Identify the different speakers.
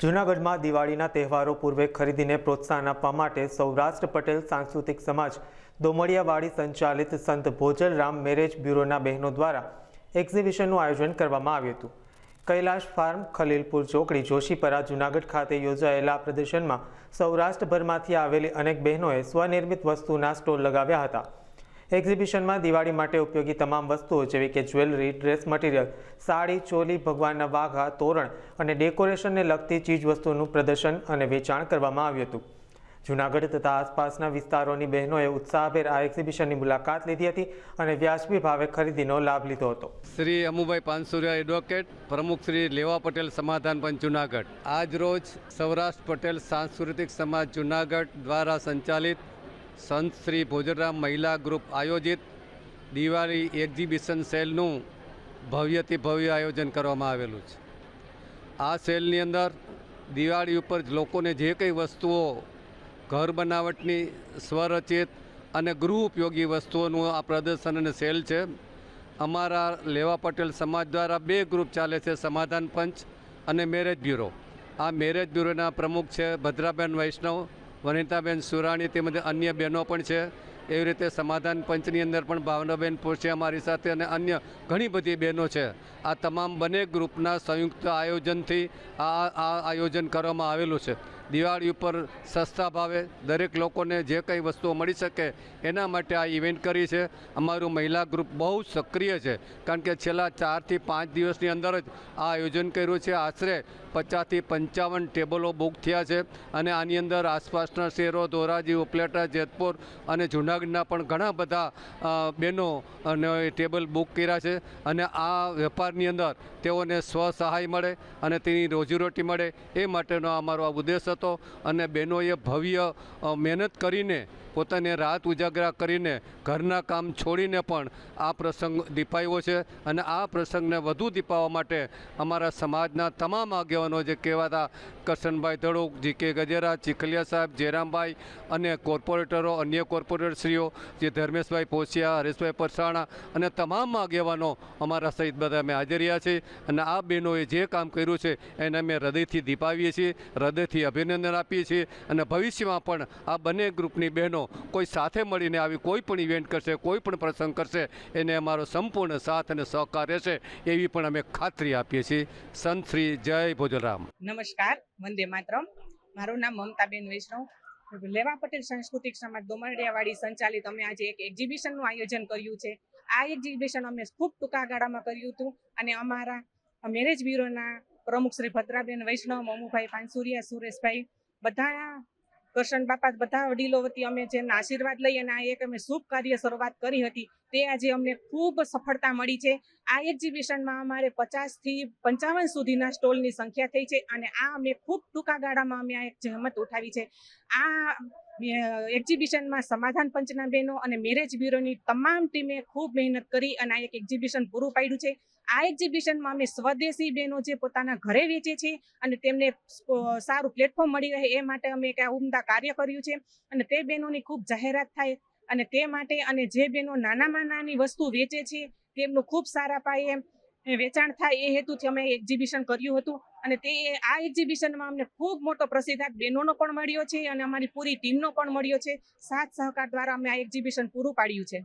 Speaker 1: જૂનાગઢમાં દિવાળીના તહેવારો પૂર્વે ખરીદીને પ્રોત્સાહન આપવા માટે સૌરાષ્ટ્ર પટેલ સાંસ્કૃતિક સમાજ દોમડિયાવાડી સંચાલિત સંત ભોજલરામ મેરેજ બ્યુરોના બહેનો દ્વારા એક્ઝિબિશનનું આયોજન કરવામાં આવ્યું હતું. કૈલાશ ફાર્મ, ખલીલપુર ચોકડી, જોશીપરા, જૂનાગઢ ખાતે યોજાયેલા પ્રદર્શનમાં સૌરાષ્ટ્રભરમાંથી આવેલી અનેક બહેનોએ સ્વનિર્મિત વસ્તુના સ્ટોલ લગાવ્યા હતા. એક્ઝિબિશનમાં દિવાળી માટે ઉપયોગી તમામ વસ્તુઓ જેવી કે jewellery, dress material, sari, choli, ભગવાનના વાઘા, તોરણ અને ડેકોરેશનને લગતી ચીજવસ્તુઓનું પ્રદર્શન અને વેચાણ કરવામાં આવ્યું હતું. જૂનાગઢ તથા આસપાસના વિસ્તારોની બહેનોએ ઉત્સાહભેર આ એક્ઝિબિશનની મુલાકાત લીધી હતી અને વ્યાજબી ભાવે ખરીદીનો લાભ લીધો હતો.
Speaker 2: શ્રી અમુભાઈ પાનસુરિયા એડવોકેટ, પ્રમુખ શ્રી લેવા પટેલ સમાધાન પંચ જુનાગઢ. આજ રોજ સૌરાષ્ટ્ર પટેલ સાંસ્કૃતિક સમાજ જુનાગઢ દ્વારા સંચાલિત સંત શ્રી ભોજરામ મહિલા ગ્રુપ આયોજિત દિવાળી એક્ઝિબિશન સેલનું ભવ્યથી ભવ્ય આયોજન કરવામાં આવેલું છે. આ સેલની અંદર દિવાળી ઉપર લોકોને જે કંઈ વસ્તુઓ ઘર બનાવટની સ્વરચિત અને ગૃહ ઉપયોગી વસ્તુઓનું આ પ્રદર્શન અને સેલ છે. અમારા લેવા પટેલ સમાજ દ્વારા બે ગ્રુપ ચાલે છે, સમાધાન પંચ અને મેરેજ બ્યુરો. આ મેરેજ બ્યુરોના પ્રમુખ છે ભદ્રાબેન વૈષ્ણવ વનિતાબેન સુરાણી તેમજ અન્ય બહેનો પણ છે. એવી રીતે સમાધાન પંચની અંદર પણ ભાવનાબેન પોશે અમારી સાથે અને અન્ય ઘણી બધી બહેનો છે. આ તમામ બંને ગ્રુપના સંયુક્ત આયોજનથી આ આ આયોજન કરવામાં આવેલું છે. દિવાળી ઉપર સસ્તા ભાવે દરેક લોકોને જે કંઈ વસ્તુઓ મળી શકે એના માટે આ ઇવેન્ટ કરી છે. અમારું મહિલા ગ્રુપ બહુ સક્રિય છે, કારણ કે છેલ્લા ચારથી પાંચ દિવસની અંદર જ આ આયોજન કર્યું છે. આશરે પચાસથી પંચાવન ટેબલો બુક થયા છે અને આની અંદર આસપાસના શહેરો, ધોરાજી, ઉપલેટા, જેતપુર અને જૂનાગઢના પણ ઘણા બધા બહેનો અને ટેબલ બુક કર્યા છે અને આ વેપારની અંદર તેઓને સ્વસહાય મળે અને તેની રોજીરોટી મળે એ માટેનો અમારો આ ઉદ્દેશ હતો અને બહેનોએ ભવ્ય મહેનત કરીને પોતાને રાત ઉજાગરા કરીને ઘરના કામ છોડીને પણ આ પ્રસંગ દીપાવ્યો છે અને આ પ્રસંગને વધુ દીપાવવા માટે અમારા સમાજના તમામ આગેવાનો જે કહેવાતા કરશનભાઈ ધડુક જી કે ગજેરા, ચીખલિયા સાહેબ, જયરામભાઈ અને કોર્પોરેટરો, અન્ય કોર્પોરેટરશ્રીઓ જે ધર્મેશભાઈ પોસિયા હરેશભાઈ પરસાણા અને તમામ આગેવાનો અમારા સહિત બધા અમે હાજર રહ્યા છીએ અને આ બહેનોએ જે કામ કર્યું છે એને અમે હૃદયથી દીપાવીએ છીએ, હૃદયથી અભિનંદન આપીએ છીએ અને ભવિષ્યમાં પણ આ બંને ગ્રુપની બહેનો કોઈ સાથે મળીને આવી કોઈ પણ ઇવેન્ટ કરશે, કોઈ પણ પ્રસંગ કરશે, એને અમારો સંપૂર્ણ સાથ અને સહકાર રહેશે એવી પણ અમે ખાતરી આપીએ છીએ. સંત શ્રી જય ભોજરામ
Speaker 3: નમસ્કાર, વંદે માતરમ. મારું નામ મમતાબેન વૈષ્ણવ. લેવા પટેલ સાંસ્કૃતિક સમાજ દોમરડિયાવાડી સંચાલિત અમે આજે એક એક્ઝિબિશનનું આયોજન કર્યું છે. આ એક્ઝિબિશન અમે ખૂબ ટૂંકા ગાળામાં કર્યું હતું અને અમારા મેરેજ બ્યુરોના પ્રમુખ શ્રી ભદ્રાબેન વૈષ્ણવ, મમુભાઈ પાનસુરિયા, સુરેશભાઈ, બધા કરશન બાપા બધા વડીલો વતી અમે જેમના આશીર્વાદ લઈ અને આ એક અમે શુભ કાર્ય શરૂઆત કરી હતી, તે આજે અમને ખૂબ સફળતા મળી છે. આ એક્ઝિબિશનમાં અમારે પચાસથી પંચાવન સુધીના સ્ટોલની સંખ્યા થઈ છે અને આ અમે ખૂબ ટૂંકા ગાળામાં અમે આ એક જહેમત ઉઠાવી છે. આ એક્ઝિબિશનમાં સમાધાન પંચના બહેનો અને મેરેજ બ્યુરોની તમામ ટીમે ખૂબ મહેનત કરી અને આ એક એક્ઝિબિશન પૂરું પાડ્યું છે. આ એક્ઝિબિશનમાં અમે સ્વદેશી બહેનો જે પોતાના ઘરે વેચે છે અને તેમને સારું પ્લેટફોર્મ મળી રહે એ માટે અમે એક ઉમદા કાર્ય કર્યું છે અને તે બહેનોની ખૂબ જાહેરાત થાય અને તે માટે અને જે બહેનો નાનામાં નાની વસ્તુ વેચે છે તેમનું ખૂબ સારા પાયે વેચાણ થાય એ હેતુથી અમે એક્ઝિબિશન કર્યું હતું. અને તે આ એક્ઝિબિશનમાં અમને ખૂબ મોટો પ્રતિસાદ બહેનોનો પણ મળ્યો છે અને અમારી પૂરી ટીમનો પણ મળ્યો છે. સાથ સહકાર દ્વારા અમે આ એક્ઝિબિશન પૂરું પાડ્યું છે.